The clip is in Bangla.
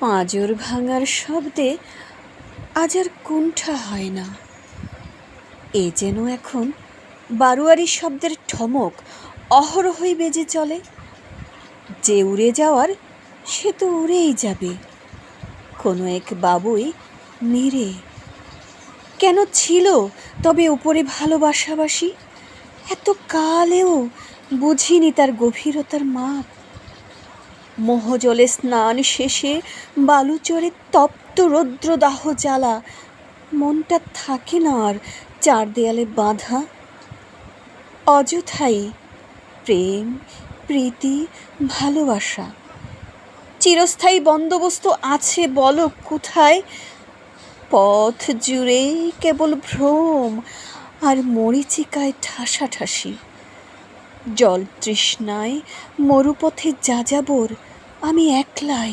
পাঁজর ভাঙার শব্দে আজ আর কুণ্ঠা হয় না। এ যেন এখন বারুয়ারি শব্দের ঠমক অহরহই বেজে চলে। যে উড়ে যাওয়ার, সে তো উড়েই যাবে। কোনো এক বাবুই নিরে কেন ছিল তবে উপরে ভালোবাসাবাসি? এত কালেও বুঝিনি তার গভীরতার মাপ। মোহজলে স্নান শেষে বালুচরে তপ্ত রৌদ্রদাহ জ্বালা। মনটা থাকে না আর চার দেয়ালে বাঁধা। অযথাই প্রেম, প্রীতি, ভালোবাসা। চিরস্থায়ী বন্দোবস্ত আছে বলো কোথায়? পথ জুড়ে কেবল ভ্রম আর মরিচিকায় ঠাসাঠাসি। জল তৃষ্ণায় মরুপথে যাযাবর আমি একলাই।